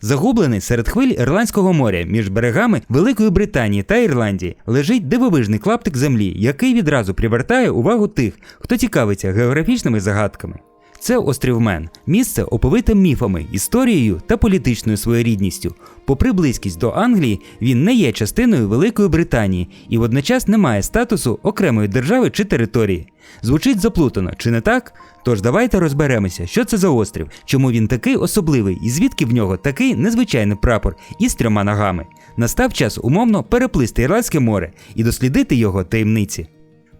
Загублений серед хвиль Ірландського моря між берегами Великої Британії та Ірландії лежить дивовижний клаптик землі, який відразу привертає увагу тих, хто цікавиться географічними загадками. Це острів Мен, місце оповите міфами, історією та політичною своєрідністю. Попри близькість до Англії, він не є частиною Великої Британії і водночас не має статусу окремої держави чи території. Звучить заплутано, чи не так? Тож давайте розберемося, що це за острів, чому він такий особливий і звідки в нього такий незвичайний прапор із трьома ногами. Настав час умовно переплисти Ірландське море і дослідити його таємниці.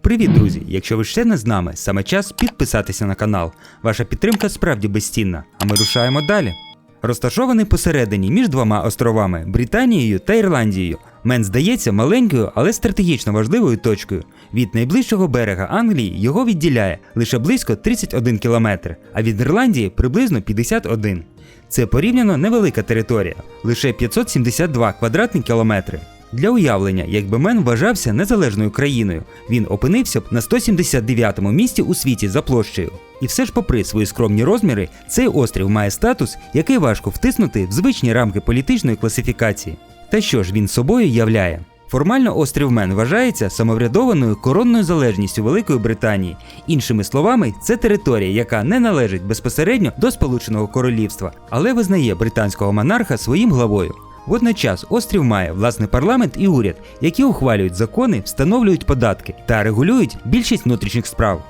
Привіт, друзі! Якщо ви ще не з нами, саме час підписатися на канал. Ваша підтримка справді безцінна, а ми рушаємо далі. Розташований посередині між двома островами Британією та Ірландією. Мен здається маленькою, але стратегічно важливою точкою. Від найближчого берега Англії його відділяє лише близько 31 кілометр, а від Ірландії приблизно 51. Це порівняно невелика територія, лише 572 квадратні кілометри. Для уявлення, якби Мен вважався незалежною країною, він опинився б на 179-му місці у світі за площею. І все ж, попри свої скромні розміри, цей острів має статус, який важко втиснути в звичні рамки політичної класифікації. Та що ж він собою являє? Формально острів Мен вважається самоврядованою коронною залежністю Великої Британії. Іншими словами, це територія, яка не належить безпосередньо до Сполученого Королівства, але визнає британського монарха своїм главою. Водночас острів має власний парламент і уряд, які ухвалюють закони, встановлюють податки та регулюють більшість внутрішніх справ.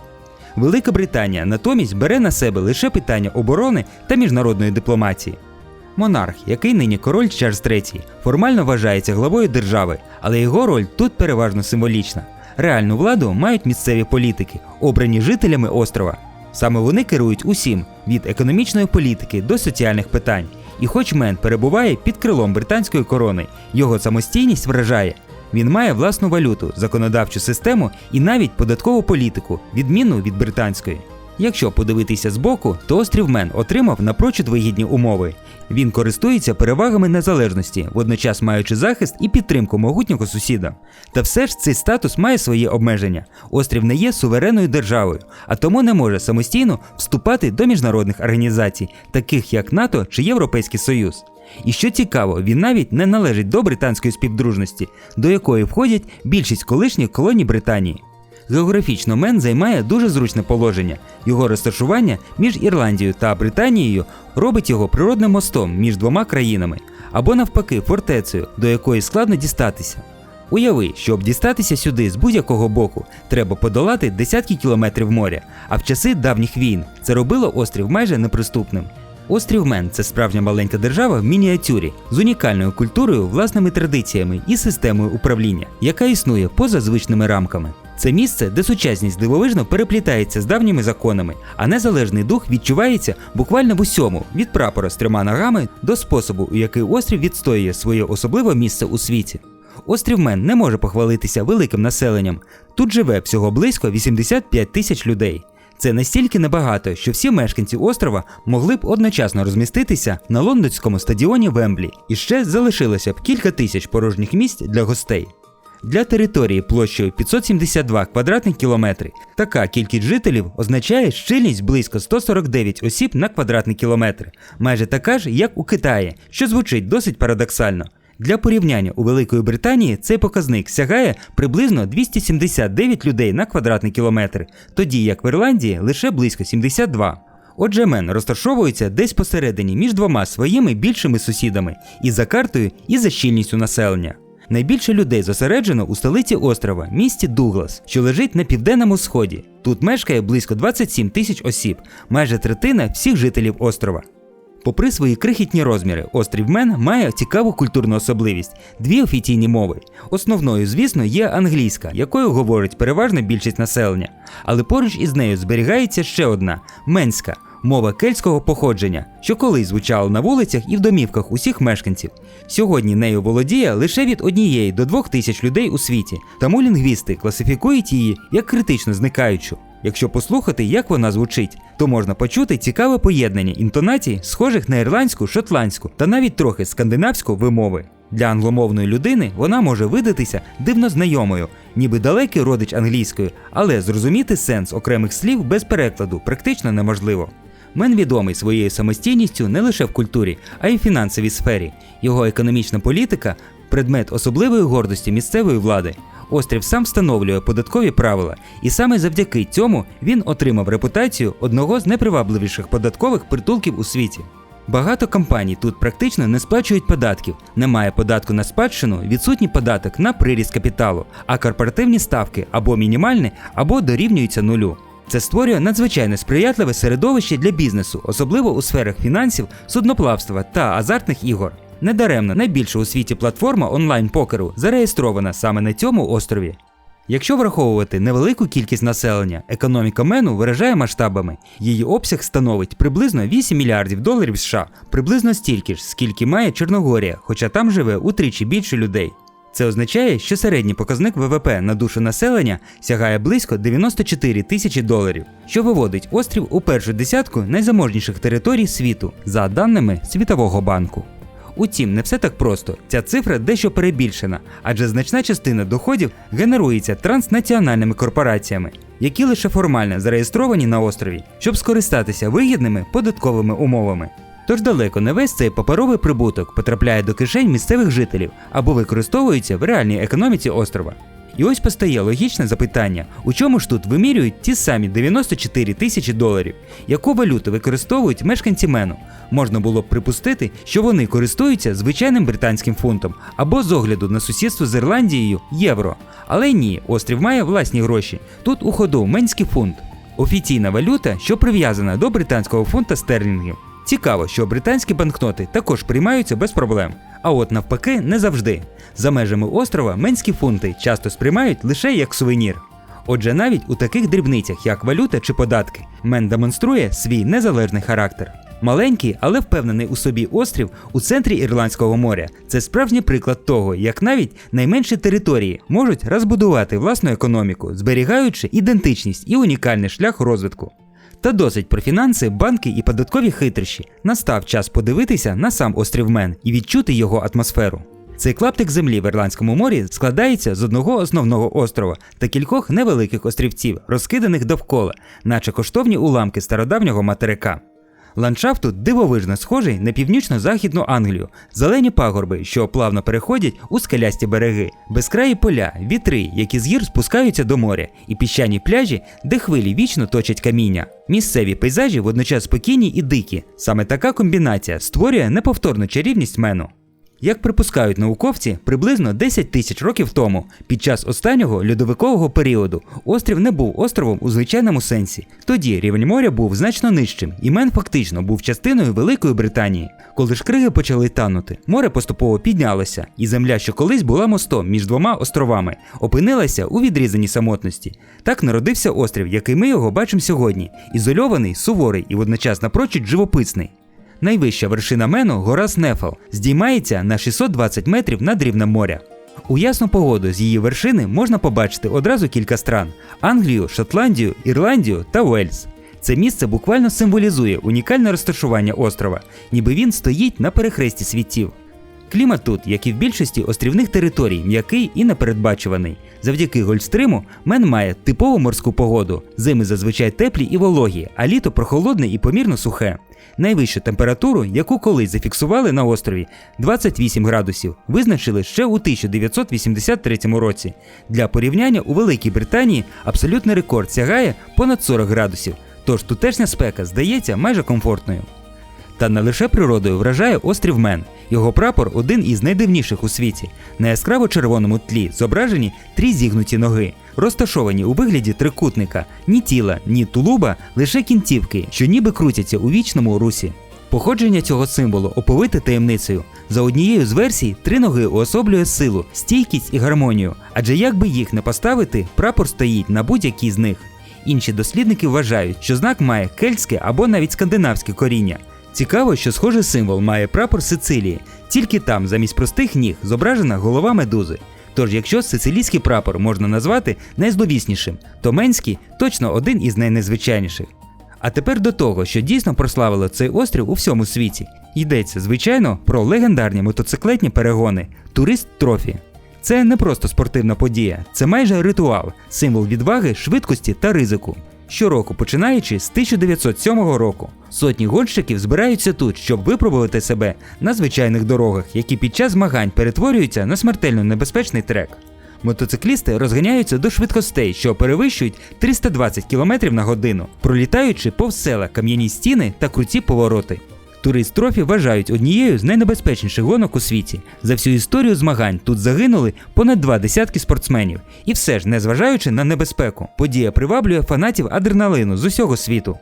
Велика Британія натомість бере на себе лише питання оборони та міжнародної дипломатії. Монарх, який нині король Чарльз III, формально вважається главою держави, але його роль тут переважно символічна. Реальну владу мають місцеві політики, обрані жителями острова. Саме вони керують усім від економічної політики до соціальних питань. І хоч Мен перебуває під крилом британської корони, його самостійність вражає. Він має власну валюту, законодавчу систему і навіть податкову політику, відмінну від британської. Якщо подивитися збоку, то острів Мен отримав напрочуд вигідні умови. Він користується перевагами незалежності, водночас маючи захист і підтримку могутнього сусіда. Та все ж цей статус має свої обмеження. Острів не є суверенною державою, а тому не може самостійно вступати до міжнародних організацій, таких як НАТО чи Європейський Союз. І що цікаво, він навіть не належить до британської співдружності, до якої входять більшість колишніх колоній Британії. Географічно Мен займає дуже зручне положення. Його розташування між Ірландією та Британією робить його природним мостом між двома країнами, або навпаки, фортецею, до якої складно дістатися. Уяви, щоб дістатися сюди з будь-якого боку, треба подолати десятки кілометрів моря, а в часи давніх війн це робило острів майже неприступним. Острів Мен це справжня маленька держава в мініатюрі з унікальною культурою, власними традиціями і системою управління, яка існує поза звичними рамками. Це місце, де сучасність дивовижно переплітається з давніми законами, а незалежний дух відчувається буквально в усьому від прапора з трьома ногами до способу, у який острів відстоює своє особливе місце у світі. Острів Мен не може похвалитися великим населенням. Тут живе всього близько 85 тисяч людей. Це настільки небагато, що всі мешканці острова могли б одночасно розміститися на лондонському стадіоні Вемблі, і ще залишилося б кілька тисяч порожніх місць для гостей. Для території площею 572 квадратних кілометри така кількість жителів означає щільність близько 149 осіб на квадратний кілометр, майже така ж, як у Китаї, що звучить досить парадоксально. Для порівняння у Великої Британії цей показник сягає приблизно 279 людей на квадратний кілометр, тоді як в Ірландії лише близько 72. Отже, Мен розташовується десь посередині між двома своїми більшими сусідами і за картою, і за щільністю населення. Найбільше людей зосереджено у столиці острова, місті Дуглас, що лежить на південному сході. Тут мешкає близько 27 тисяч осіб, майже третина всіх жителів острова. Попри свої крихітні розміри, острів Мен має цікаву культурну особливість дві офіційні мови. Основною, звісно, є англійська, якою говорить переважна більшість населення. Але поруч із нею зберігається ще одна менська мова кельтського походження, що колись звучала на вулицях і в домівках усіх мешканців. Сьогодні нею володіє лише від однієї до двох тисяч людей у світі, тому лінгвісти класифікують її як критично зникаючу. Якщо послухати, як вона звучить, то можна почути цікаве поєднання інтонацій, схожих на ірландську, шотландську та навіть трохи скандинавську вимови. Для англомовної людини вона може видатися дивно знайомою, ніби далекий родич англійської, але зрозуміти сенс окремих слів без перекладу практично неможливо. Мен відомий своєю самостійністю не лише в культурі, а й в фінансовій сфері. Його економічна політика предмет особливої гордості місцевої влади. Острів сам встановлює податкові правила, і саме завдяки цьому він отримав репутацію одного з найпривабливіших податкових притулків у світі. Багато компаній тут практично не сплачують податків, немає податку на спадщину, відсутній податок на приріст капіталу, а корпоративні ставки або мінімальні, або дорівнюються нулю. Це створює надзвичайно сприятливе середовище для бізнесу, особливо у сферах фінансів, судноплавства та азартних ігор. Недаремно найбільша у світі платформа онлайн-покеру зареєстрована саме на цьому острові. Якщо враховувати невелику кількість населення, економіка Мену виражає масштабами. Її обсяг становить приблизно 8 мільярдів доларів США, приблизно стільки ж, скільки має Чорногорія, хоча там живе утричі більше людей. Це означає, що середній показник ВВП на душу населення сягає близько 94 тисячі доларів, що виводить острів у першу десятку найзаможніших територій світу за даними Світового банку. Утім, не все так просто. Ця цифра дещо перебільшена, адже значна частина доходів генерується транснаціональними корпораціями, які лише формально зареєстровані на острові, щоб скористатися вигідними податковими умовами. Тож далеко не весь цей паперовий прибуток потрапляє до кишень місцевих жителів або використовується в реальній економіці острова. І ось постає логічне запитання: у чому ж тут вимірюють ті самі 94 тисячі доларів, яку валюту використовують мешканці Мену? Можна було б припустити, що вони користуються звичайним британським фунтом або з огляду на сусідство з Ірландією євро. Але ні, острів має власні гроші. Тут у ходу менський фунт. Офіційна валюта, що прив'язана до британського фунта стерлінгів. Цікаво, що британські банкноти також приймаються без проблем. А от навпаки, не завжди. За межами острова менські фунти часто сприймають лише як сувенір. Отже, навіть у таких дрібницях, як валюта чи податки, Мен демонструє свій незалежний характер. Маленький, але впевнений у собі острів у центрі Ірландського моря це справжній приклад того, як навіть найменші території можуть розбудувати власну економіку, зберігаючи ідентичність і унікальний шлях розвитку. Та досить про фінанси, банки і податкові хитрощі. Настав час подивитися на сам острів Мен і відчути його атмосферу. Цей клаптик землі в Ірландському морі складається з одного основного острова та кількох невеликих острівців, розкиданих довкола, наче коштовні уламки стародавнього материка. Ландшафт тут дивовижно схожий на північно-західну Англію, зелені пагорби, що плавно переходять у скелясті береги, безкраї поля, вітри, які з гір спускаються до моря, і піщані пляжі, де хвилі вічно точать каміння. Місцеві пейзажі водночас спокійні і дикі. Саме така комбінація створює неповторну чарівність мену. Як припускають науковці, приблизно 10 тисяч років тому, під час останнього льодовикового періоду, острів не був островом у звичайному сенсі. Тоді рівень моря був значно нижчим, і Мен фактично був частиною Великої Британії. Коли ж криги почали танути, море поступово піднялося, і земля, що колись була мостом між двома островами, опинилася у відрізаній самотності. Так народився острів, який ми його бачимо сьогодні: ізольований, суворий і водночас напрочуд живописний. Найвища вершина Мену, гора Снефел, здіймається на 620 метрів над рівнем моря. У ясну погоду з її вершини можна побачити одразу кілька стран: Англію, Шотландію, Ірландію та Уельс. Це місце буквально символізує унікальне розташування острова, ніби він стоїть на перехресті світів. Клімат тут, як і в більшості острівних територій, м'який і непередбачуваний. Завдяки Гольфстриму Мен має типову морську погоду. Зими зазвичай теплі і вологі, а літо прохолодне і помірно сухе. Найвищу температуру, яку колись зафіксували на острові 28 градусів, визначили ще у 1983 році. Для порівняння у Великій Британії абсолютний рекорд сягає понад 40 градусів, тож тутешня спека здається майже комфортною. Та не лише природою вражає острів Мен. Його прапор один із найдивніших у світі. На яскраво червоному тлі зображені три зігнуті ноги, розташовані у вигляді трикутника, ні тіла, ні тулуба, лише кінцівки, що ніби крутяться у вічному русі. Походження цього символу оповите таємницею. За однією з версій, три ноги уособлює силу, стійкість і гармонію, адже як би їх не поставити, прапор стоїть на будь-якій з них. Інші дослідники вважають, що знак має кельтське або навіть скандинавське коріння. Цікаво, що схожий символ має прапор Сицилії, тільки там замість простих ніг зображена голова медузи. Тож, якщо сицилійський прапор можна назвати найзловіснішим, то Менський точно один із найнезвичайніших. А тепер до того, що дійсно прославило цей острів у всьому світі. Йдеться, звичайно, про легендарні мотоциклетні перегони Турист Трофі. Це не просто спортивна подія, це майже ритуал, символ відваги, швидкості та ризику. Щороку починаючи з 1907 року. Сотні гонщиків збираються тут, щоб випробувати себе на звичайних дорогах, які під час змагань перетворюються на смертельно небезпечний трек. Мотоциклісти розганяються до швидкостей, що перевищують 320 км на годину, пролітаючи повз села, кам'яні стіни та круті повороти. Турист трофі вважають однією з найнебезпечніших гонок у світі. За всю історію змагань тут загинули понад два десятки спортсменів. І все ж, незважаючи на небезпеку, подія приваблює фанатів адреналину з усього світу.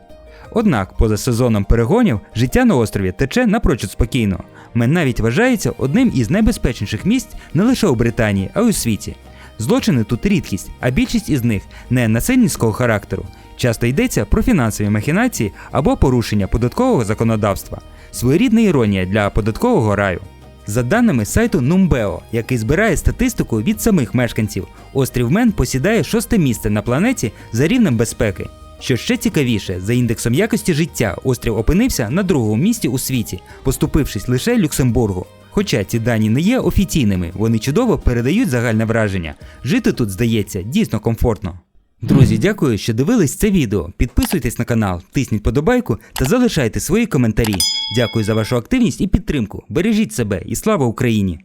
Однак, поза сезоном перегонів, життя на острові тече напрочуд спокійно. Мен навіть вважається одним із найбезпечніших місць не лише у Британії, а й у світі. Злочини тут рідкість, а більшість із них не насильницького характеру. Часто йдеться про фінансові махінації або порушення податкового законодавства. Своєрідна іронія для податкового раю. За даними сайту Numbeo, який збирає статистику від самих мешканців, острів Мен посідає шосте місце на планеті за рівнем безпеки. Що ще цікавіше, за індексом якості життя острів опинився на другому місці у світі, поступившись лише Люксембургу. Хоча ці дані не є офіційними, вони чудово передають загальне враження. Жити тут здається дійсно комфортно. Друзі, дякую, що дивились це відео. Підписуйтесь на канал, тисніть подобайку та залишайте свої коментарі. Дякую за вашу активність і підтримку. Бережіть себе і слава Україні!